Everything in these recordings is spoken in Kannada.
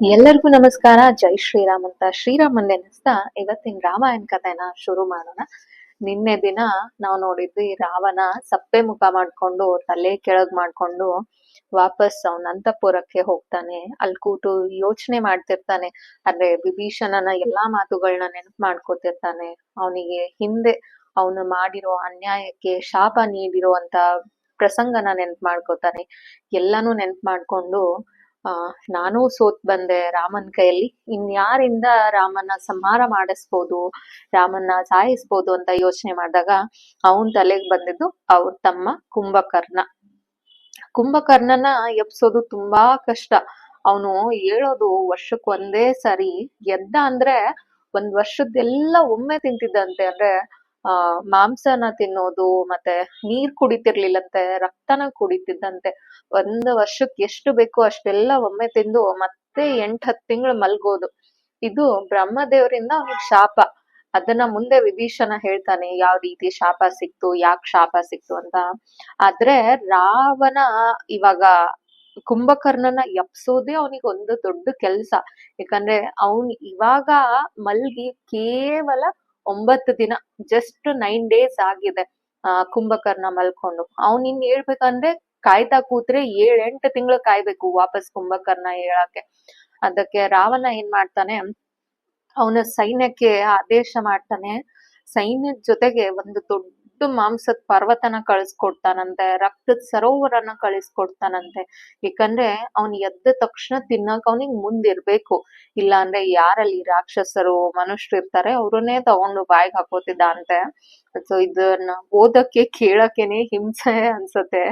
ಎಲ್ಲರಿಗೂ ನಮಸ್ಕಾರ. ಜೈ ಶ್ರೀರಾಮ್ ಅಂತ ಶ್ರೀರಾಮನ್ ನೆನೆಸ್ತಾ ಇವತ್ತಿನ ರಾಮಾಯಣ ಕಥೆನ ಶುರು ಮಾಡೋಣ. ನಿನ್ನೆ ದಿನ ನಾವು ನೋಡಿದ್ವಿ, ರಾವಣ ಸಪ್ಪೆ ಮುಖ ಮಾಡ್ಕೊಂಡು ತಲೆ ಕೆಳಗ್ ಮಾಡ್ಕೊಂಡು ವಾಪಸ್ ಅವನ ಅಂತಪುರಕ್ಕೆ ಹೋಗ್ತಾನೆ. ಅಲ್ಲಿ ಕೂತು ಯೋಚನೆ ಮಾಡ್ತಿರ್ತಾನೆ. ಅಂದ್ರೆ ವಿಭೀಷಣನ ಎಲ್ಲಾ ಮಾತುಗಳನ್ನ ನೆನಪು ಮಾಡ್ಕೋತಿರ್ತಾನೆ. ಅವನಿಗೆ ಹಿಂದೆ ಅವನು ಮಾಡಿರೋ ಅನ್ಯಾಯಕ್ಕೆ ಶಾಪ ನೀಡಿರುವಂತ ಪ್ರಸಂಗನ ನೆನಪು ಮಾಡ್ಕೋತಾನೆ. ಎಲ್ಲಾನು ನೆನ್ಪ್ ಮಾಡ್ಕೊಂಡು ನಾನು ಸೋತ್ ಬಂದೆ ರಾಮನ್ ಕೈಯಲ್ಲಿ. ಇನ್ಯಾರಿಂದ ರಾಮನ ಸಂಹಾರ ಮಾಡಿಸ್ಬೋದು, ರಾಮನ್ನ ಸಾಯಿಸ್ಬೋದು ಅಂತ ಯೋಚನೆ ಮಾಡಿದಾಗ ಅವನ್ ತಲೆಗೆ ಬಂದಿದ್ದು ಅವ್ರ ತಮ್ಮ ಕುಂಭಕರ್ಣ. ಕುಂಭಕರ್ಣನ ಎಬ್ಸೋದು ತುಂಬಾ ಕಷ್ಟ. ಅವನು ಹೇಳೋದು ವರ್ಷಕ್ಕೆ ಒಂದೇ ಸರಿ, ಎದ್ದ ಅಂದ್ರೆ ಒಂದ್ ವರ್ಷದ್ದೆಲ್ಲ ಒಮ್ಮೆ ತಿಂತಿದ್ದಂತೆ. ಅಂದ್ರೆ ಆ, ಮಾಂಸನ ತಿನ್ನೋದು, ಮತ್ತೆ ನೀರ್ ಕುಡಿತಿರ್ಲಿಲ್ಲಂತೆ, ರಕ್ತನ ಕುಡಿತಿದ್ದಂತೆ, ಒಂದ್ ವರ್ಷಕ್ ಎಷ್ಟು ಬೇಕೋ ಅಷ್ಟೆಲ್ಲ ಒಮ್ಮೆ ತಿಂದು ಮತ್ತೆ ಎಂಟ್ ಹತ್ ತಿಂಗಳು ಮಲ್ಗೋದು. ಇದು ಬ್ರಹ್ಮದೇವರಿಂದ ಅವನಿಗೆ ಶಾಪ. ಅದನ್ನ ಮುಂದೆ ವಿಭೀಷಣ ಹೇಳ್ತಾನೆ, ಯಾವ ರೀತಿ ಶಾಪ ಸಿಕ್ತು, ಯಾಕ್ ಶಾಪ ಸಿಕ್ತು ಅಂತ. ಆದ್ರೆ ರಾವಣ ಇವಾಗ ಕುಂಭಕರ್ಣನ ಎಪ್ಸೋದೇ ಅವನಿಗೆ ಒಂದು ದೊಡ್ಡ ಕೆಲ್ಸ. ಯಾಕಂದ್ರೆ ಅವನ್ ಇವಾಗ ಮಲ್ಗಿ ಕೇವಲ ಒಂಬತ್ತು ದಿನ ಜಸ್ಟ್ ನೈನ್ ಡೇಸ್ ಆಗಿದೆ, ಆ, ಕುಂಭಕರ್ಣ ಮಲ್ಕೊಂಡು. ಅವ್ನ್ ಇನ್ ಹೇಳ್ಬೇಕಂದ್ರೆ ಕಾಯ್ತಾ ಕೂತ್ರೆ ಏಳ್ ಎಂಟು ತಿಂಗಳು ಕಾಯ್ಬೇಕು ವಾಪಸ್ ಕುಂಭಕರ್ಣ ಹೇಳಕ್ಕೆ. ಅದಕ್ಕೆ ರಾವಣ ಏನ್ ಮಾಡ್ತಾನೆ, ಅವನ ಸೈನ್ಯಕ್ಕೆ ಆದೇಶ ಮಾಡ್ತಾನೆ. ಸೈನ್ಯದ ಜೊತೆಗೆ ಒಂದು ದೊಡ್ಡ ಮಾಂಸದ ಪರ್ವತನ ಕಳಿಸ್ಕೊಡ್ತಾನಂತೆ, ರಕ್ತದ ಸರೋವರನ ಕಳಿಸ್ಕೊಡ್ತಾನಂತೆ. ಯಾಕಂದ್ರೆ ಅವ್ನ್ ಎದ್ದ ತಕ್ಷಣ ತಿನ್ನಕ್ ಅವನಿಗೆ ಮುಂದಿರ್ಬೇಕು ಇಲ್ಲ ಅಂದ್ರೆ ಯಾರಲ್ಲಿ ರಾಕ್ಷಸರು ಮನುಷ್ಯರು ಇರ್ತಾರೆ, ಅವ್ರನ್ನೇ ತಗೊಂಡು ಬಾಯಿಗೆ ಹಾಕೋತಿದ್ದ ಅಂತೆ ಸೊ ಇದನ್ನ ಓದಕ್ಕೆ, ಕೇಳಕ್ಕೇನೆ ಹಿಂಸೆ ಅನ್ಸತ್ತೆ.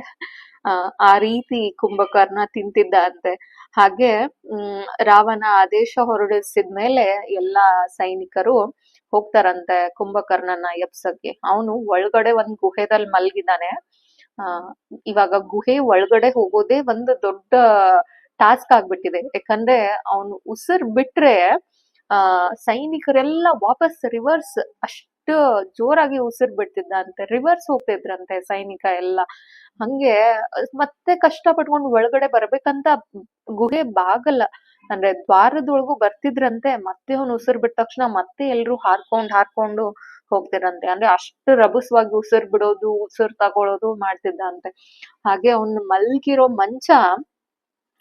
ಆ ರೀತಿ ಕುಂಭಕರ್ಣ ತಿಂತಿದ್ದ ಅಂತೆ ಹಾಗೆ, ಹ್ಮ್, ರಾವಣ ಆದೇಶ ಹೊರಡಿಸಿದ್ಮೇಲೆ ಎಲ್ಲಾ ಸೈನಿಕರು ಹೋಗ್ತಾರಂತೆ ಕುಂಭಕರ್ಣನ ಎಬ್ಸಕ್ಕೆ. ಅವನು ಒಳಗಡೆ ಒಂದ್ ಗುಹೆದಲ್ಲಿ ಮಲ್ಗಿದಾನೆ. ಆ, ಇವಾಗ ಗುಹೆ ಒಳಗಡೆ ಹೋಗೋದೇ ಒಂದು ದೊಡ್ಡ ಟಾಸ್ಕ್ ಆಗ್ಬಿಟ್ಟಿದೆ. ಯಾಕಂದ್ರೆ ಅವನು ಉಸಿರ್ ಬಿಟ್ರೆ, ಆ, ಸೈನಿಕರೆಲ್ಲ ವಾಪಸ್ ರಿವರ್ಸ್ ಅಷ್ಟು ಜೋರಾಗಿ ಉಸಿರ್ ಬಿಡ್ತಿದ್ದಂತೆ ರಿವರ್ಸ್ ಹೋಗ್ತಿದ್ರಂತೆ ಸೈನಿಕ ಎಲ್ಲ. ಹಂಗೆ ಮತ್ತೆ ಕಷ್ಟ ಪಟ್ಕೊಂಡು ಒಳಗಡೆ ಬರ್ಬೇಕಂತ ಗುಹೆ ಬಾಗಲ್ಲ. ಅಂದ್ರೆ ದ್ವಾರದೊಳಗು ಬರ್ತಿದ್ರಂತೆ, ಮತ್ತೆ ಅವ್ನು ಉಸಿರ್ ಬಿಟ್ಟ ತಕ್ಷಣ ಮತ್ತೆ ಎಲ್ರು ಹಾರ್ಕೊಂಡ್ ಹಾರ್ಕೊಂಡು ಹೋಗ್ತಿರಂತೆ ಅಂದ್ರೆ ಅಷ್ಟು ರಭಸವಾಗಿ ಉಸಿರ್ ಬಿಡೋದು, ಉಸಿರ್ ತಗೊಳೋದು ಮಾಡ್ತಿದ್ದಂತೆ. ಹಾಗೆ ಅವ್ನ್ ಮಲ್ಗಿರೋ ಮಂಚ,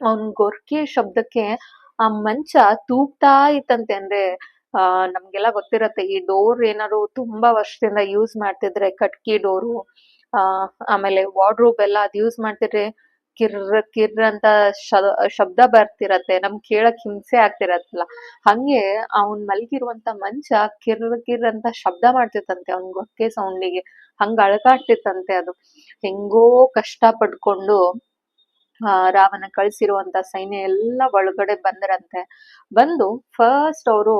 ಅವ್ನ್ ಗೊರ್ಕೆ ಶಬ್ದಕ್ಕೆ ಆ ಮಂಚ ತೂಗ್ತಾ ಇತ್ತಂತೆ. ಅಂದ್ರೆ ಆ, ನಮ್ಗೆಲ್ಲ ಗೊತ್ತಿರತ್ತೆ, ಈ ಡೋರ್ ಏನಾದ್ರು ತುಂಬಾ ವರ್ಷದಿಂದ ಯೂಸ್ ಮಾಡ್ತಿದ್ರೆ ಕಟ್ಕಿ ಡೋರು, ಆ, ಆಮೇಲೆ ವಾರ್ಡ್ರೋಬ್ ಎಲ್ಲ ಅದ್ ಯೂಸ್ ಮಾಡ್ತಿದ್ರೆ ಕಿರ್ ಕಿರ್ ಅಂತ ಶಬ್ದ ಬರ್ತಿರತ್ತೆ, ನಮ್ ಕೇಳಕ್ ಹಿಂಸೆ ಆಗ್ತಿರತ್ತಲ್ಲ. ಹಂಗೆ ಅವ್ನ್ ಮಲ್ಗಿರುವಂತ ಮಂಚ ಕಿರ್ ಕಿರ್ ಅಂತ ಶಬ್ದ ಮಾಡ್ತಿತ್ತಂತೆ ಅವ್ನ್ ಗೊಕ್ಕೆ ಸೌಂಡಿಗೆ. ಹಂಗ ಅಳಕಾಡ್ತಿತ್ತಂತೆ ಅದು. ಹೆಂಗೋ ಕಷ್ಟ ಪಡ್ಕೊಂಡು, ಆ ರಾವಣ ಕಳ್ಸಿರುವಂತ ಸೈನ್ಯ ಎಲ್ಲ ಒಳಗಡೆ ಬಂದ್ರಂತೆ ಬಂದು ಫಸ್ಟ್ ಅವರು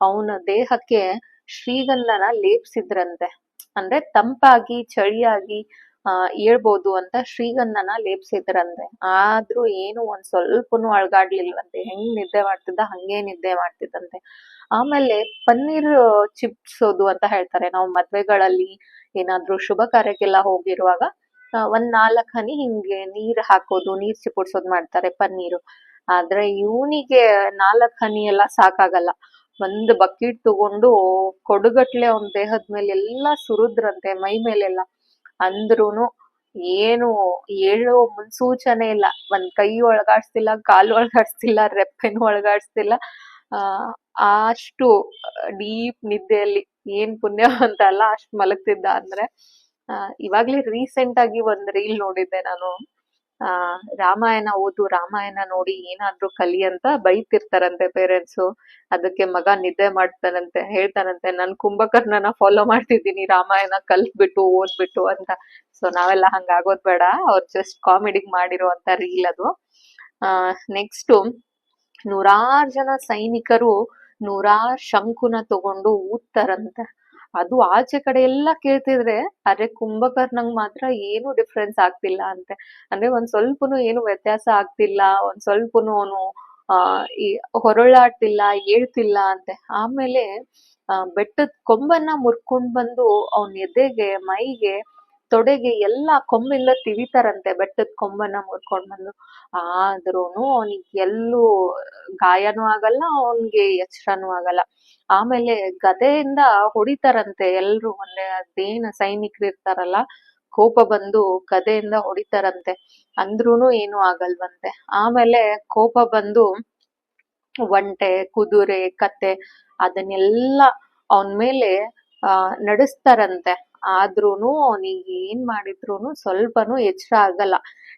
ಅವನ ದೇಹಕ್ಕೆ ಶ್ರೀಗಂಧನ ಲೇಪಿಸಿದ್ರಂತೆ. ಅಂದ್ರೆ ತಂಪಾಗಿ, ಚಳಿಯಾಗಿ, ಆ ಏಳ್ಬೋದು ಅಂತ ಶ್ರೀಗಂಧನ ಲೇಪಿಸಿದ್ರಂತೆ. ಆದ್ರೂ ಏನು ಒಂದ್ ಸ್ವಲ್ಪನು ಅಳಗಾಡ್ಲಿಲ್ವಂತೆ. ಹೆಂಗ್ ನಿದ್ದೆ ಮಾಡ್ತಿದ್ದ, ಹಂಗೆ ನಿದ್ದೆ ಮಾಡ್ತಿದ್ದಂತೆ ಆಮೇಲೆ ಪನ್ನೀರ್ ಚಿಪ್ಸೋದು ಅಂತ ಹೇಳ್ತಾರೆ. ನಾವು ಮದ್ವೆಗಳಲ್ಲಿ ಏನಾದ್ರೂ ಶುಭ ಕಾರ್ಯಕ್ಕೆಲ್ಲ ಹೋಗಿರುವಾಗ ಒಂದ್ ನಾಲ್ಕ್ ಹನಿ ಹಿಂಗೆ ನೀರ್ ಹಾಕೋದು, ನೀರ್ ಚಿಪುಡ್ಸೋದ್ ಮಾಡ್ತಾರೆ ಪನ್ನೀರು. ಆದ್ರೆ ಇವನಿಗೆ ನಾಲ್ಕ್ ಹನಿ ಎಲ್ಲ ಸಾಕಾಗಲ್ಲ. ಒಂದ್ ಬಕೆಟ್ ತಗೊಂಡು ಕೊಡುಗಟ್ಲೆ ಅವ್ನ ದೇಹದ ಮೇಲೆ ಎಲ್ಲಾ ಸುರಿದ್ರಂತೆ, ಮೈ ಮೇಲೆಲ್ಲ. ಅಂದ್ರೂನು ಏನು ಹೇಳೋ ಮುನ್ಸೂಚನೆ ಇಲ್ಲ. ಒಂದ್ ಕೈ ಒಳಗಾಡ್ಸ್ತಿಲ್ಲ, ಕಾಲ್ ಒಳಗಾಡ್ಸ್ತಿಲ್ಲ, ರೆಪ್ಪೆನ್ ಒಳಗಾಡ್ಸ್ತಿಲ್ಲ. ಆ, ಅಷ್ಟು ಡೀಪ್ ನಿದ್ದೆಯಲ್ಲಿ ಏನ್ ಪುಣ್ಯ ಅಂತ ಅಲ್ಲ, ಅಷ್ಟು ಮಲಗ್ತಿದ್ದ ಅಂದ್ರೆ ಇವಾಗ್ಲೇ ರೀಸೆಂಟ್ ಆಗಿ ಒಂದ್ ರೀಲ್ ನೋಡಿದ್ದೆ ನಾನು. ಆ, ರಾಮಾಯಣ ಓದು, ರಾಮಾಯಣ ನೋಡಿ ಏನಾದ್ರೂ ಕಲಿ ಅಂತ ಬೈತಿರ್ತಾರಂತೆ ಪೇರೆಂಟ್ಸ್ ಅದಕ್ಕೆ ಮಗ ನಿದ್ದೆ ಮಾಡ್ತಾನಂತೆ, ಹೇಳ್ತಾನಂತೆ, ನನ್ ಕುಂಭಕರ್ಣನ ಫಾಲೋ ಮಾಡ್ತಿದ್ದೀನಿ, ರಾಮಾಯಣ ಕಲ್ತ್ಬಿಟ್ಟು, ಓದ್ಬಿಟ್ಟು ಅಂತ. ಸೊ ನಾವೆಲ್ಲ ಹಂಗ ಆಗೋದ್ ಬೇಡ, ಅವ್ರು ಜಸ್ಟ್ ಕಾಮಿಡಿಗ್ ಮಾಡಿರುವಂತ ರೀಲ್ ಅದು. ಆ ನೆಕ್ಸ್ಟ್ ನೂರಾರು ಜನ ಸೈನಿಕರು ನೂರಾರು ಶಂಕುನ ತಗೊಂಡು ಊದ್ತಾರಂತೆ. ಅದು ಆಚೆ ಕಡೆ ಎಲ್ಲ ಕೇಳ್ತಿದ್ರೆ, ಅರೆ ಕುಂಭಕರ್ಣಂಗ್ ಮಾತ್ರ ಏನು ಡಿಫ್ರೆನ್ಸ್ ಆಗ್ತಿಲ್ಲ ಅಂತೆ. ಅಂದ್ರೆ ಒಂದ್ ಸ್ವಲ್ಪನು ಏನು ವ್ಯತ್ಯಾಸ ಆಗ್ತಿಲ್ಲ, ಒಂದ್ ಸ್ವಲ್ಪನು ಅವನು, ಆ, ಈ ಹೊರಳಾಡ್ತಿಲ್ಲ, ಏಳ್ತಿಲ್ಲ ಅಂತೆ. ಆಮೇಲೆ ಬೆಟ್ಟದ ಕೊಂಬನ್ನ ಮುರ್ಕೊಂಡ್ ಬಂದು ಅವನ್ ಎದೆಗೆ, ಮೈಗೆ ತೊಡೆಗೆ ಎಲ್ಲ ಕೊಂಬೆಲ್ಲ ತಿವಿತಾರಂತೆ ಬೆಟ್ಟದ ಕೊಂಬನ್ನ ಮುರ್ಕೊಂಡ್ ಬಂದು. ಆದ್ರೂನು ಅವನಿಗೆ ಎಲ್ಲೂ ಗಾಯನೂ ಆಗಲ್ಲ, ಅವನಿಗೆ ಎಚ್ಚರನೂ ಆಗಲ್ಲ. ಆಮೇಲೆ ಗದೆಯಿಂದ ಹೊಡಿತಾರಂತೆ ಎಲ್ರು, ಅಂದ್ರೆ ಅದೇನ ಸೈನಿಕರು ಇರ್ತಾರಲ್ಲ, ಕೋಪ ಬಂದು ಗದೆಯಿಂದ ಹೊಡಿತಾರಂತೆ. ಅಂದ್ರೂನು ಏನು ಆಗಲ್ವಂತೆ. ಆಮೇಲೆ ಕೋಪ ಬಂದು ಒಂಟೆ, ಕುದುರೆ, ಕತ್ತೆ, ಅದನ್ನೆಲ್ಲ ಅವನ್ ಮೇಲೆ, ಆ, ನಡೆಸ್ತಾರಂತೆ. ಆದ್ರೂನು ಅವನಿಗೆ ಏನ್ ಮಾಡಿದ್ರೂನು ಸ್ವಲ್ಪನು ಎಚ್ಚರ ಆಗಲ್ಲ.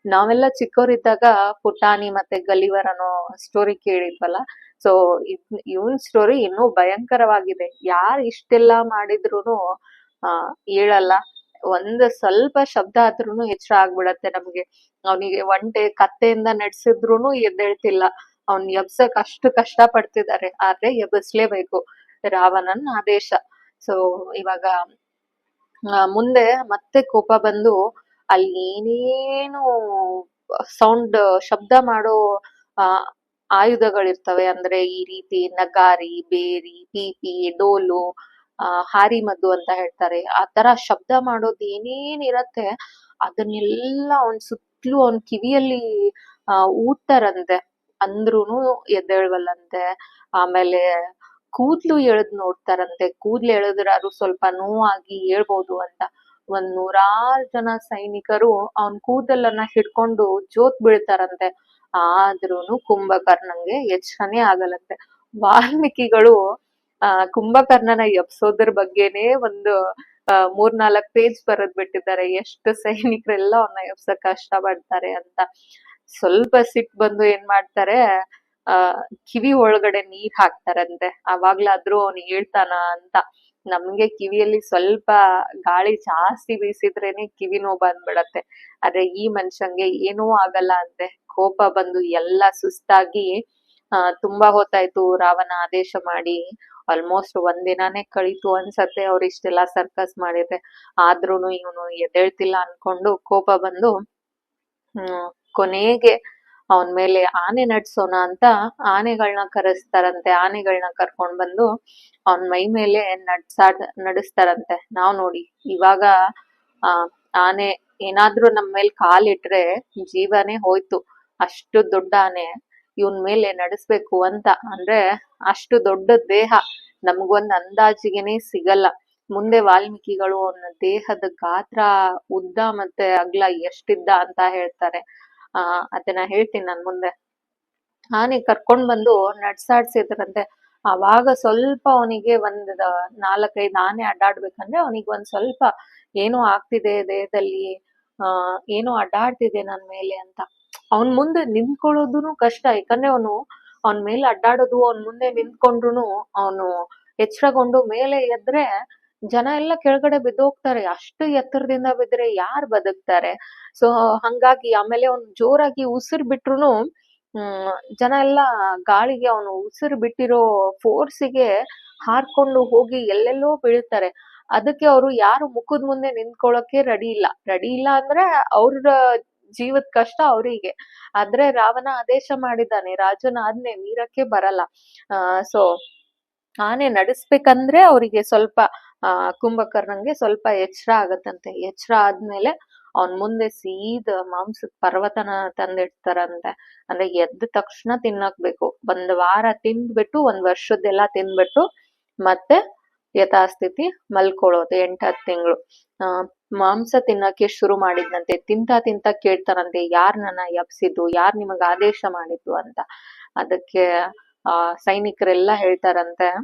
ನಾವೆಲ್ಲ ಚಿಕ್ಕವರಿದ್ದಾಗ ಪುಟಾಣಿ ಮತ್ತೆ ಗಲಿವರ್ ಅನ್ನೋ ಸ್ಟೋರಿ ಕೇಳಿದ್ವಲ್ಲ. ಸೊ ಇವನ್ ಸ್ಟೋರಿ ಇನ್ನೂ ಭಯಂಕರವಾಗಿದೆ. ಯಾರ್ ಇಷ್ಟೆಲ್ಲಾ ಮಾಡಿದ್ರೂನು, ಆ, ಹೇಳಲ್ಲ. ಒಂದ್ ಸ್ವಲ್ಪ ಶಬ್ದ ಆದ್ರೂನು ಎಚ್ಚರ ಆಗ್ಬಿಡತ್ತೆ ನಮ್ಗೆ. ಅವನಿಗೆ ಒಂಟೆ ಕತ್ತೆಯಿಂದ ನಡೆಸಿದ್ರೂನು ಎದ್ದೇಳ್ತಿಲ್ಲ. ಅವ್ನ್ ಎಬ್ಸಕ್ ಅಷ್ಟು ಕಷ್ಟ ಪಡ್ತಿದ್ದಾರೆ ಆದ್ರೆ ಎಬ್ಬಿಸ್ಲೇಬೇಕು ರಾವಣನ್ ಆದೇಶ. ಸೊ ಇವಾಗ ಮುಂದೆ ಮತ್ತೆ ಕೋಪ ಬಂದು ಅಲ್ಲಿ ಏನೇನು ಸೌಂಡ್ ಶಬ್ದ ಮಾಡೋ, ಆ, ಆಯುಧಗಳಿರ್ತವೆ. ಅಂದ್ರೆ ಈ ರೀತಿ ನಗಾರಿ, ಬೇರಿ, ಪೀಪಿ, ಡೋಲು, ಆ, ಹಾರಿ ಮದ್ದು ಅಂತ ಹೇಳ್ತಾರೆ. ಆ ತರ ಶಬ್ದ ಮಾಡೋದ್ ಏನೇನಿರತ್ತೆ, ಅದನ್ನೆಲ್ಲ ಅವನ್ ಸುತ್ತಲೂ ಅವನ್ ಕಿವಿಯಲ್ಲಿ, ಆ, ಊದ್ತಾರಂತೆ. ಅಂದ್ರೂನು ಎದ್ದೇಳ್ವಲ್ಲಂತೆ ಆಮೇಲೆ ಕೂದ್ಲು ಎಳದ್ ನೋಡ್ತಾರಂತೆ. ಕೂದ್ಲು ಎಳೆದ್ರಾರು ಸ್ವಲ್ಪ ನೋವಾಗಿ ಹೇಳ್ಬೋದು ಅಂತ. ಒಂದ್ ನೂರಾರು ಜನ ಸೈನಿಕರು ಅವನ್ ಕೂದಲನ್ನ ಹಿಡ್ಕೊಂಡು ಜೋತ್ ಬೀಳ್ತಾರಂತೆ. ಆದ್ರೂನು ಕುಂಭಕರ್ಣಂಗೆ ಎಚ್ಚರನೇ ಆಗಲಂತೆ ವಾಲ್ಮೀಕಿಗಳು, ಆ, ಕುಂಭಕರ್ಣನ ಎಬ್ಸೋದ್ರ ಬಗ್ಗೆನೆ ಒಂದು, ಆ, ಮೂರ್ನಾಲ್ಕ್ ಪೇಜ್ ಬರೆದ್ ಬಿಟ್ಟಿದ್ದಾರೆ. ಎಷ್ಟು ಸೈನಿಕರೆಲ್ಲ ಅವನ್ನ ಎಬ್ಸಕ್ ಕಷ್ಟ ಪಡ್ತಾರೆ ಅಂತ. ಸ್ವಲ್ಪ ಸಿಟ್ ಬಂದು ಏನ್ ಮಾಡ್ತಾರೆ ಆ, ಕಿವಿ ಒಳಗಡೆ ನೀರ್ ಹಾಕ್ತಾರಂತೆ. ಅವಾಗ್ಲಾದ್ರೂ ಅವ್ನು ಹೇಳ್ತಾನ ಅಂತ. ನಮ್ಗೆ ಕಿವಿಯಲ್ಲಿ ಸ್ವಲ್ಪ ಗಾಳಿ ಜಾಸ್ತಿ ಬೀಸಿದ್ರೇನೆ ಕಿವಿ ನೋವು ಬಂದ್ಬಿಡತ್ತೆ. ಆದ್ರೆ ಈ ಮನುಷ್ಯಂಗೆ ಏನೂ ಆಗಲ್ಲ ಅಂತೆ. ಕೋಪ ಬಂದು ಎಲ್ಲ ಸುಸ್ತಾಗಿ, ಆ, ತುಂಬಾ ಹೊತ್ತಾಯ್ತು ರಾವಣ ಆದೇಶ ಮಾಡಿ. ಆಲ್ಮೋಸ್ಟ್ ಒಂದಿನಾನೇ ದಿನಾನೇ ಕಳೀತು ಅನ್ಸತ್ತೆ ಅವ್ರು ಇಷ್ಟೆಲ್ಲಾ ಸರ್ಕಸ್ ಮಾಡಿದ್ರೆ. ಆದ್ರೂನು ಇವನು ಎದ್ದೇಳ್ತಿಲ್ಲ ಅನ್ಕೊಂಡು ಕೋಪ ಬಂದು, ಹ್ಮ್, ಕೊನೆಗೆ ಅವನ್ ಮೇಲೆ ಆನೆ ನಡ್ಸೋಣ ಅಂತ ಆನೆಗಳನ್ನ ಕರೆಸ್ತಾರಂತೆ ಆನೆಗಳನ್ನ ಕರ್ಕೊಂಡ್ ಬಂದು ಅವನ್ ಮೈ ಮೇಲೆ ನಡ್ಸಾಡ್, ನಡೆಸ್ತಾರಂತೆ. ನಾವ್ ನೋಡಿ, ಇವಾಗ, ಆ, ಆನೆ ಏನಾದ್ರೂ ನಮ್ ಮೇಲ್ ಕಾಲಿಟ್ರೆ ಜೀವನೇ ಹೋಯ್ತು. ಅಷ್ಟು ದೊಡ್ಡ ಆನೆ, ಇವನ್ ಮೇಲೆ ನಡೆಸ್ಬೇಕು ಅಂತ ಅಂದ್ರೆ ಅಷ್ಟು ದೊಡ್ಡ ದೇಹ. ನಮ್ಗೊಂದ್ ಅಂದಾಜಿಗೆನೆ ಸಿಗಲ್ಲ. ಮುಂದೆ ವಾಲ್ಮೀಕಿಗಳು ಅವನ ದೇಹದ ಗಾತ್ರ, ಉದ್ದ ಮತ್ತೆ ಅಗ್ಲ ಎಷ್ಟಿದ್ದ ಅಂತ ಹೇಳ್ತಾರೆ. ಆ, ಅದನ್ನ ಹೇಳ್ತೀನಿ ನಾನು ಮುಂದೆ. ಆನೆ ಕರ್ಕೊಂಡ್ ಬಂದು ನಡ್ಸಾಡ್ಸಿದ್ರಂತೆ. ಅವಾಗ ಸ್ವಲ್ಪ ಅವನಿಗೆ ಒಂದ್ ನಾಲ್ಕೈದು ಆನೆ ಅಡ್ಡಾಡ್ಬೇಕಂದ್ರೆ ಅವನಿಗೆ ಒಂದ್ ಸ್ವಲ್ಪ ಏನೋ ಆಗ್ತಿದೆ ದೇಹದಲ್ಲಿ, ಆ, ಏನೋ ಅಡ್ಡಾಡ್ತಿದೆ ನನ್ ಮೇಲೆ ಅಂತ. ಅವನ್ ಮುಂದೆ ನಿಂತ್ಕೊಳ್ಳೋದು ಕಷ್ಟ, ಯಾಕಂದ್ರೆ ಅವನು, ಅವನ್ ಮೇಲೆ ಅಡ್ಡಾಡೋದು, ಅವನ್ ಮುಂದೆ ನಿಂತ್ಕೊಂಡ್ರು ಅವನು ಎಚ್ಚರಗೊಂಡು ಮೇಲೆ ಎದ್ರೆ ಜನ ಎಲ್ಲ ಕೆಳಗಡೆ ಬಿದ್ದೋಗ್ತಾರೆ. ಅಷ್ಟು ಎತ್ತರದಿಂದ ಬಿದ್ರೆ ಯಾರು ಬದುಕ್ತಾರೆ? ಸೊ ಹಂಗಾಗಿ ಆಮೇಲೆ ಅವ್ನು ಜೋರಾಗಿ ಉಸಿರು ಬಿಟ್ರುನು, ಹ್ಮ್, ಜನ ಎಲ್ಲ ಗಾಳಿಗೆ ಅವನು ಉಸಿರು ಬಿಟ್ಟಿರೋ ಫೋರ್ಸಿಗೆ ಹಾರ್ಕೊಂಡು ಹೋಗಿ ಎಲ್ಲೆಲ್ಲೋ ಬೀಳ್ತಾರೆ. ಅದಕ್ಕೆ ಅವರು ಯಾರು ಮುಖದ ಮುಂದೆ ನಿಂತ್ಕೊಳ್ಳೋಕೆ ರೆಡಿ ಇಲ್ಲ. ರೆಡಿ ಇಲ್ಲ ಅಂದ್ರೆ ಅವ್ರ ಜೀವದ ಕಷ್ಟ ಅವರಿಗೆ. ಆದ್ರೆ ರಾವಣ ಆದೇಶ ಮಾಡಿದ್ದಾನೆ, ರಾಜನ ಆಜ್ಞೆ ಮೀರಕ್ಕೆ ಬರಲ್ಲ. ಆ ಸೊ ಆನೆ ನಡೆಸ್ಬೇಕಂದ್ರೆ ಅವರಿಗೆ ಸ್ವಲ್ಪ ಕುಂಭಕರ್ಣಂಗೆ ಸ್ವಲ್ಪ ಎಚ್ಚರ ಆಗತ್ತಂತೆ. ಎಚ್ಚರ ಆದ್ಮೇಲೆ ಅವನ್ ಮುಂದೆ ಸೀದ ಮಾಂಸದ ಪರ್ವತನ ತಂದಿಡ್ತಾರಂತೆ. ಅಂದ್ರೆ ಎದ್ದ ತಕ್ಷಣ ತಿನ್ನಕ್ಬೇಕು. ಒಂದ್ ವಾರ ತಿಂದ್ಬಿಟ್ಟು, ಒಂದ್ ವರ್ಷದ್ದೆಲ್ಲ ತಿಂದ್ಬಿಟ್ಟು ಮತ್ತೆ ಯಥಾಸ್ಥಿತಿ ಮಲ್ಕೊಳ್ಳೋದು ಎಂಟ್ ಹತ್ತು ತಿಂಗಳು. ಆ, ಮಾಂಸ ತಿನ್ನಕ್ಕೆ ಶುರು ಮಾಡಿದ್ನಂತೆ. ತಿಂತ ತಿಂತ ಕೇಳ್ತಾರಂತೆ, ಯಾರ್ ನನ್ನ ಎಬ್ಸಿದ್ದು? ಯಾರ್ ನಿಮಗ್ ಆದೇಶ ಮಾಡಿದ್ದು? ಅಂತ. ಅದಕ್ಕೆ ಆ, ಸೈನಿಕರೆಲ್ಲ ಹೇಳ್ತಾರಂತೆ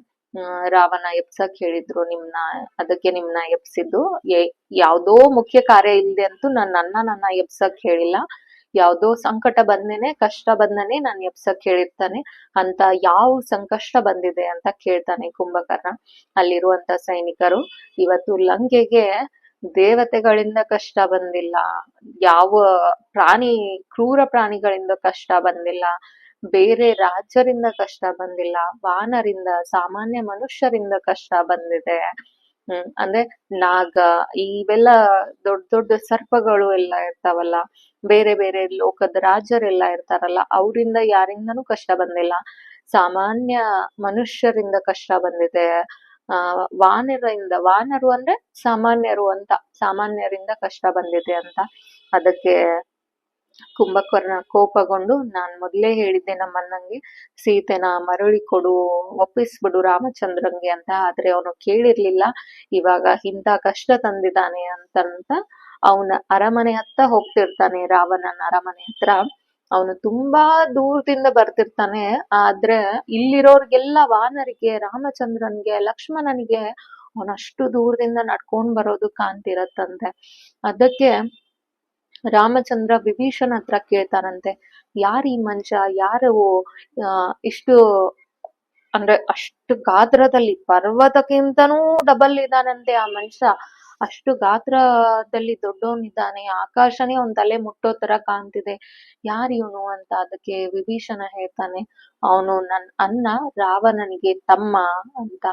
ರಾವಣ ಎಪ್ಸಕ್ ಹೇಳಿದ್ರು ನಿಮ್ನ, ಅದಕ್ಕೆ ನಿಮ್ನ ಎಪ್ಸಿದ್ದು ಯಾವ್ದೋ ಮುಖ್ಯ ಕಾರ್ಯ ಇಲ್ಲದೆ ಅಂತೂ ನಾನು, ನನ್ನ ನನ್ನ ಎಪ್ಸಕ್ ಹೇಳಿಲ್ಲ. ಯಾವ್ದೋ ಸಂಕಟ ಬಂದೇನೆ ಕಷ್ಟ ಬಂದನೆ ನಾನು ಎಪ್ಸಕ್ ಹೇಳಿರ್ತಾನೆ. ಅಂತ ಯಾವ ಸಂಕಷ್ಟ ಬಂದಿದೆ ಅಂತ ಕೇಳ್ತಾನೆ ಕುಂಭಕರ್ಣ. ಅಲ್ಲಿರುವಂತ ಸೈನಿಕರು. ಇವತ್ತು ಲಂಕೆಗೆ ದೇವತೆಗಳಿಂದ ಕಷ್ಟ ಬಂದಿಲ್ಲ. ಯಾವ ಪ್ರಾಣಿ, ಕ್ರೂರ ಪ್ರಾಣಿಗಳಿಂದ ಕಷ್ಟ ಬಂದಿಲ್ಲ. ಬೇರೆ ರಾಜರಿಂದ ಕಷ್ಟ ಬಂದಿಲ್ಲ, ವಾನರಿಂದ, ಸಾಮಾನ್ಯ ಮನುಷ್ಯರಿಂದ ಕಷ್ಟ ಬಂದಿದೆ. ಹ್ಮ್, ಅಂದ್ರೆ ನಾಗ ಇವೆಲ್ಲ ದೊಡ್ಡ ದೊಡ್ಡ ಸರ್ಪಗಳು ಎಲ್ಲ ಇರ್ತಾವಲ್ಲ, ಬೇರೆ ಬೇರೆ ಲೋಕದ ರಾಜರೆಲ್ಲ ಇರ್ತಾರಲ್ಲ, ಅವರಿಂದ ಯಾರಿಂದನೂ ಕಷ್ಟ ಬಂದಿಲ್ಲ. ಸಾಮಾನ್ಯ ಮನುಷ್ಯರಿಂದ ಕಷ್ಟ ಬಂದಿದೆ. ಆ, ವಾನರಿಂದ, ವಾನರು ಅಂದ್ರೆ ಸಾಮಾನ್ಯರು ಅಂತ, ಸಾಮಾನ್ಯರಿಂದ ಕಷ್ಟ ಬಂದಿದೆ ಅಂತ ಅದಕ್ಕೆ ಕುಂಭಕರ್ಣ ಕೋಪಗೊಂಡು ನಾನ್ ಮೊದ್ಲೇ ಹೇಳಿದ್ದೆ ನಮ್ಮಣ್ಣಂಗೆ, ಸೀತೆನ, ಮರಳಿ ಕೊಡು, ಒಪ್ಪಿಸ್ಬಿಡು ರಾಮಚಂದ್ರಂಗೆ ಅಂತ, ಆದ್ರೆ ಅವನು ಕೇಳಿರ್ಲಿಲ್ಲ. ಇವಾಗ ಇಂಥ ಕಷ್ಟ ತಂದಿದ್ದಾನೆ ಅಂತಂತ ಅವನ ಅರಮನೆ ಹತ್ತ ಹೋಗ್ತಿರ್ತಾನೆ, ರಾವಣನ ಅರಮನೆ ಹತ್ರ. ಅವನು ತುಂಬಾ ದೂರದಿಂದ ಬರ್ತಿರ್ತಾನೆ. ಆದ್ರೆ ಇಲ್ಲಿರೋರ್ಗೆಲ್ಲ ವಾನರಿಗೆ, ರಾಮಚಂದ್ರನ್ಗೆ, ಲಕ್ಷ್ಮಣನಿಗೆ ಅವನಷ್ಟು ದೂರದಿಂದ ನಡ್ಕೊಂಡ್ ಬರೋದು ಕಾಣ್ತಿರತ್ತಂತೆ. ಅದಕ್ಕೆ ರಾಮಚಂದ್ರ ವಿಭೀಷಣ ಹತ್ರ ಕೇಳ್ತಾನಂತೆ ಯಾರ ಈ ಮನುಷ್ಯ? ಯಾರು ಇಷ್ಟು, ಅಂದ್ರೆ ಅಷ್ಟು ಗಾತ್ರದಲ್ಲಿ, ಪರ್ವತಕ್ಕಿಂತನೂ ಡಬಲ್ ಇದಾನಂತೆ ಆ ಮನುಷ್ಯ. ಅಷ್ಟು ಗಾತ್ರದಲ್ಲಿ ದೊಡ್ಡವನಿದ್ದಾನೆ. ಆಕಾಶನೇ ಅವನ್ ತಲೆ ಮುಟ್ಟೋ ತರ ಕಾಣ್ತಿದೆ. ಯಾರ್ ಇವನು ಅಂತ ಅದಕ್ಕೆ ವಿಭೀಷಣ ಹೇಳ್ತಾನೆ. ಅವನು ನನ್ ಅಣ್ಣ ರಾವಣನಿಗೆ ತಮ್ಮ ಅಂತ.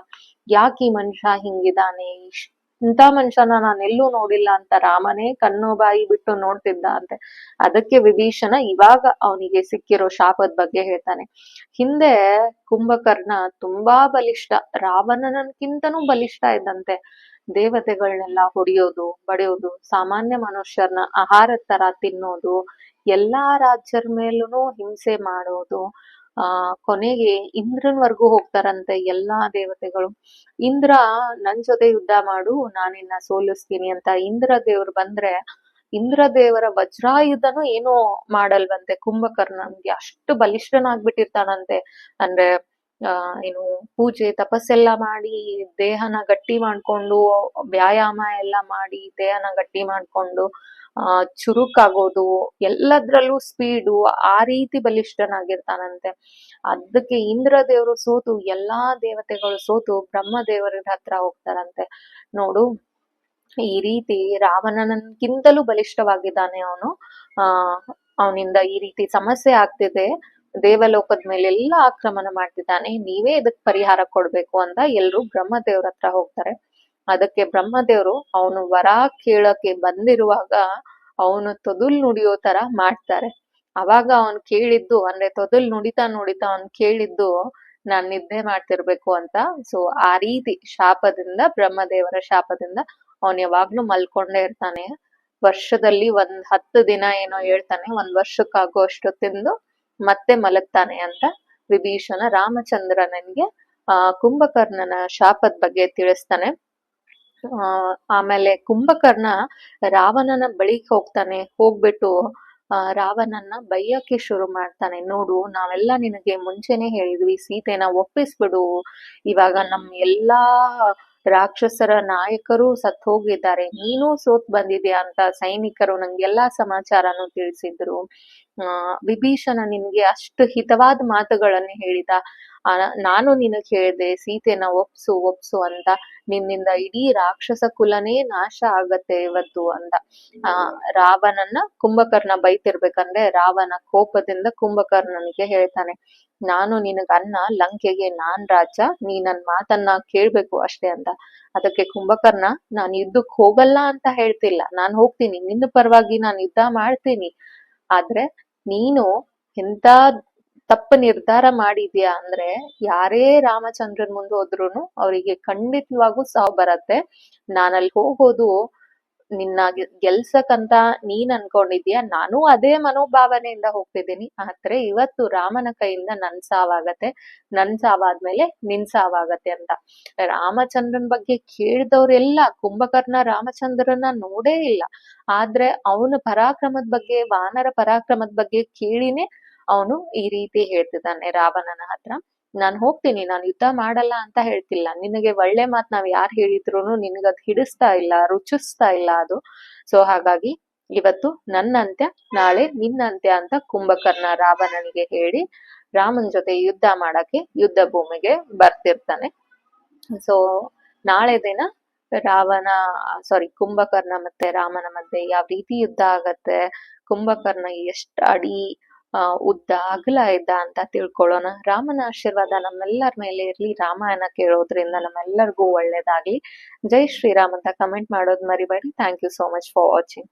ಯಾಕೆ ಈ ಮನುಷ್ಯ ಹಿಂಗಿದಾನೆ ಇಷ್ಟ್ ಇಂಥ ಮನುಷ್ಯನ ನಾನು ಎಲ್ಲೂ ನೋಡಿಲ್ಲ ಅಂತ ರಾಮನೇ ಕಣ್ಣು ಬಾಯಿ ಬಿಟ್ಟು ನೋಡ್ತಿದ್ದ ಅಂತೆ. ಅದಕ್ಕೆ ವಿಭೀಷಣ ಇವಾಗ ಅವನಿಗೆ ಸಿಕ್ಕಿರೋ ಶಾಪದ ಬಗ್ಗೆ ಹೇಳ್ತಾನೆ. ಹಿಂದೆ ಕುಂಭಕರ್ಣ ತುಂಬಾ ಬಲಿಷ್ಠ ರಾವಣನಕ್ಕಿಂತನೂ ಬಲಿಷ್ಠ ಇದ್ದಂತೆ. ದೇವತೆಗಳನ್ನೆಲ್ಲ ಹೊಡೆಯೋದು, ಬಡಿಯೋದು, ಸಾಮಾನ್ಯ ಮನುಷ್ಯರನ್ನ ಆಹಾರದ ತರ ತಿನ್ನೋದು, ಎಲ್ಲಾ ರಾಜ್ಯರ ಮೇಲೂ ಹಿಂಸೆ ಮಾಡೋದು ಆ, ಕೊನೆಗೆ ಇಂದ್ರನ್ವರೆಗೂ ಹೋಗ್ತಾರಂತೆ ಎಲ್ಲಾ ದೇವತೆಗಳು. ಇಂದ್ರ, ನನ್ ಜೊತೆ ಯುದ್ಧ ಮಾಡು, ನಾನಿನ್ನ ಸೋಲಿಸ್ತೀನಿ ಅಂತ ಇಂದ್ರ ದೇವ್ರು ಬಂದ್ರೆ, ಇಂದ್ರ ದೇವರ ವಜ್ರಾಯುಧನು ಏನೋ ಮಾಡಲ್ವಂತೆ. ಕುಂಭಕರ್ಣನ್ಗೆ ಅಷ್ಟು ಬಲಿಷ್ಠನಾಗ್ಬಿಟ್ಟಿರ್ತಾನಂತೆ. ಅಂದ್ರೆ, ಆ, ಏನು, ಪೂಜೆ, ತಪಸ್ಸೆಲ್ಲ ಮಾಡಿ, ದೇಹನ ಗಟ್ಟಿ ಮಾಡ್ಕೊಂಡು, ವ್ಯಾಯಾಮ ಎಲ್ಲ ಮಾಡಿ, ದೇಹನ ಗಟ್ಟಿ ಮಾಡ್ಕೊಂಡು ಆ, ಚುರುಕಾಗೋದು, ಎಲ್ಲದ್ರಲ್ಲೂ ಸ್ಪೀಡು ಆ ರೀತಿ ಬಲಿಷ್ಠನಾಗಿರ್ತಾನಂತೆ. ಅದಕ್ಕೆ ಇಂದ್ರ ದೇವರು ಸೋತು, ಎಲ್ಲಾ ದೇವತೆಗಳು ಸೋತು ಬ್ರಹ್ಮ ದೇವರ ಹತ್ರ ಹೋಗ್ತಾರಂತೆ. ನೋಡು, ಈ ರೀತಿ ರಾವಣನಕ್ಕಿಂತಲೂ ಬಲಿಷ್ಠವಾಗಿದ್ದಾನೆ ಅವನು. ಆ, ಅವನಿಂದ ಈ ರೀತಿ ಸಮಸ್ಯೆ ಆಗ್ತಿದೆ. ದೇವಲೋಕದ ಮೇಲೆಲ್ಲ ಆಕ್ರಮಣ ಮಾಡ್ತಿದ್ದಾನೆ. ನೀವೇ ಇದಕ್ ಪರಿಹಾರ ಕೊಡ್ಬೇಕು ಅಂತ ಎಲ್ರು ಬ್ರಹ್ಮದೇವ್ರ ಹತ್ರ ಹೋಗ್ತಾರೆ. ಅದಕ್ಕೆ ಬ್ರಹ್ಮದೇವರು ಅವನು ವರ ಕೇಳಕ್ಕೆ ಬಂದಿರುವಾಗ ಅವನು ತೊದಲ್ ನುಡಿಯೋ ತರ ಮಾಡ್ತಾರೆ. ಅವಾಗ ಅವನ್ ಕೇಳಿದ್ದು, ಅಂದ್ರೆ ತೊದಲ್ ನುಡಿತಾ ನುಡಿತಾ ಅವನ್ ಕೇಳಿದ್ದು, ನಾನ್ ನಿದ್ದೆ ಮಾಡ್ತಿರ್ಬೇಕು ಅಂತ. ಸೊ ಆ ರೀತಿ ಶಾಪದಿಂದ, ಬ್ರಹ್ಮದೇವರ ಶಾಪದಿಂದ ಅವನ್ ಯಾವಾಗ್ಲೂ ಮಲ್ಕೊಂಡೇ ಇರ್ತಾನೆ. ವರ್ಷದಲ್ಲಿ ಒಂದ್ ಹತ್ತು ದಿನ ಏನೋ ಹೇಳ್ತಾನೆ, ಒಂದ್ ವರ್ಷಕ್ಕಾಗೋ ಅಷ್ಟು ತಿಂದು ಮತ್ತೆ ಮಲಗ್ತಾನೆ ಅಂತ ವಿಭೀಷಣ ರಾಮಚಂದ್ರನಿಗೆ, ಆ, ಕುಂಭಕರ್ಣನ ಶಾಪದ ಬಗ್ಗೆ ತಿಳಿಸ್ತಾನೆ. ಆಮೇಲೆ ಕುಂಭಕರ್ಣ ರಾವಣನ ಬಳಿಗೆ ಹೋಗ್ತಾನೆ. ಹೋಗ್ಬಿಟ್ಟು ರಾವಣನ್ನ ಬೈಯಕ್ಕೆ ಶುರು ಮಾಡ್ತಾನೆ. ನೋಡು, ನಾವೆಲ್ಲ ನಿನಗೆ ಮುಂಚೆನೆ ಹೇಳಿದ್ವಿ. ಸೀತೆನ ಒಪ್ಪಿಸ್ಬಿಡು. ಇವಾಗ ನಮ್ ಎಲ್ಲಾ ರಾಕ್ಷಸರ ನಾಯಕರು ಸತ್ ಹೋಗಿದ್ದಾರೆ ನೀನು ಸೋತ್ ಬಂದಿದ್ಯಾ ಅಂತ ಸೈನಿಕರು ನಂಗೆಲ್ಲಾ ಸಮಾಚಾರನು ತಿಳಿಸಿದ್ರು. ಆ, ವಿಭೀಷಣ ನಿನ್ಗೆ ಅಷ್ಟು ಹಿತವಾದ ಮಾತುಗಳನ್ನು ಹೇಳಿದ. ನಾನು ನಿನಗೆ ಹೇಳಿದೆ, ಸೀತೆನ ಒಪ್ಸು ಒಪ್ಸು ಅಂತ. ನಿನ್ನಿಂದ ಇಡೀ ರಾಕ್ಷಸ ಕುಲನೇ ನಾಶ ಆಗತ್ತೆ ಇವತ್ತು ಅಂತ. ಆ ರಾವಣನ್ನ ಕುಂಭಕರ್ಣ ಬೈತಿರ್ಬೇಕಂದ್ರೆ ರಾವಣ ಕೋಪದಿಂದ ಕುಂಭಕರ್ಣನಿಗೆ ಹೇಳ್ತಾನೆ, ನಾನು ನಿನಗ ಅನ್ನ, ಲಂಕೆಗೆ ನಾನ್ ರಾಜ, ನೀ ನನ್ ಮಾತನ್ನ ಕೇಳ್ಬೇಕು ಅಷ್ಟೇ ಅಂತ. ಅದಕ್ಕೆ ಕುಂಭಕರ್ಣ, ನಾನ್ ಯುದ್ಧಕ್ ಹೋಗಲ್ಲ ಅಂತ ಹೇಳ್ತಿಲ್ಲ. ನಾನ್ ಹೋಗ್ತೀನಿ. ನಿನ್ನ ಪರವಾಗಿ ನಾನು ಯುದ್ಧ ಮಾಡ್ತೀನಿ. ಆದ್ರೆ ನೀನು ಎಂತ ತಪ್ಪ ನಿರ್ಧಾರ ಮಾಡಿದ್ಯಾ ಅಂದ್ರೆ ಯಾರೇ ರಾಮಚಂದ್ರನ್ ಮುಂದೆ ಹೋದ್ರು ಅವರಿಗೆ ಖಂಡಿತವಾಗೂ ಸಾವು ಬರತ್ತೆ. ನಾನಲ್ಲಿ ಹೋಗೋದು ನಿನ್ನ ಗೆಲ್ಸಕ್ಕಂತ ನೀನ್ ಅನ್ಕೊಂಡಿದ್ಯಾ? ನಾನು ಅದೇ ಮನೋಭಾವನೆಯಿಂದ ಹೋಗ್ತಿದ್ದೀನಿ. ಆದ್ರೆ ಇವತ್ತು ರಾಮನ ಕೈಯಿಂದ ನನ್ ಸಾವಾಗತ್ತೆ, ನನ್ ಸಾವಾದ್ಮೇಲೆ ನಿನ್ ಸಾವಾಗತ್ತೆ ಅಂತ. ರಾಮಚಂದ್ರನ್ ಬಗ್ಗೆ ಕೇಳಿದವ್ರೆಲ್ಲ ಕುಂಭಕರ್ಣ ರಾಮಚಂದ್ರನ ನೋಡೇ ಇಲ್ಲ. ಆದ್ರೆ ಅವನ ಪರಾಕ್ರಮದ ಬಗ್ಗೆ, ವಾನರ ಪರಾಕ್ರಮದ ಬಗ್ಗೆ ಕೇಳಿನೇ ಅವನು ಈ ರೀತಿ ಹೇಳ್ತಿದ್ದಾನೆ, ರಾವಣನ ಹತ್ರ, ನಾನ್ ಹೋಗ್ತೀನಿ, ನಾನು ಯುದ್ಧ ಮಾಡಲ್ಲ ಅಂತ ಹೇಳ್ತಿಲ್ಲ. ನಿನಗೆ ಒಳ್ಳೆ ಮಾತ್ ನಾವ್ ಯಾರ್ ಹೇಳಿದ್ರು ಅದು ಹಿಡಿಸ್ತಾ ಇಲ್ಲ, ರುಚಿಸ್ತಾ ಇಲ್ಲ ಅದು. ಸೊ ಹಾಗಾಗಿ ಇವತ್ತು ನನ್ನ ಅಂತ್ಯ ನಾಳೆ ನಿನ್ನಂತ್ಯ ಅಂತ ಕುಂಭಕರ್ಣ ರಾವಣನಿಗೆ ಹೇಳಿ ರಾಮನ ಜೊತೆ ಯುದ್ಧ ಮಾಡಕ್ಕೆ ಯುದ್ಧ ಭೂಮಿಗೆ ಬರ್ತಿರ್ತಾನೆ. ಸೊ ನಾಳೆ ದಿನ ರಾವಣ ಸಾರಿ ಕುಂಭಕರ್ಣ ಮತ್ತೆ ರಾಮನ ಮಧ್ಯೆ ಯಾವ ರೀತಿ ಯುದ್ಧ ಆಗತ್ತೆ, ಕುಂಭಕರ್ಣ ಎಷ್ಟ್ ಅಡಿ ಉದ್ದ ಅಗಲ ಇದ್ದ ಅಂತ ತಿಳ್ಕೊಳ್ಳೋಣ. ರಾಮನ ಆಶೀರ್ವಾದ ನಮ್ಮೆಲ್ಲರ ಮೇಲೆ ಇರ್ಲಿ. ರಾಮಾಯಣ ಕೇಳೋದ್ರಿಂದ ನಮ್ಮೆಲ್ಲರಿಗೂ ಒಳ್ಳೇದಾಗ್ಲಿ. ಜೈ ಶ್ರೀರಾಮ್ ಅಂತ ಕಮೆಂಟ್ ಮಾಡೋದ್ ಮರಿಬೇಡಿ. Thank you so much for watching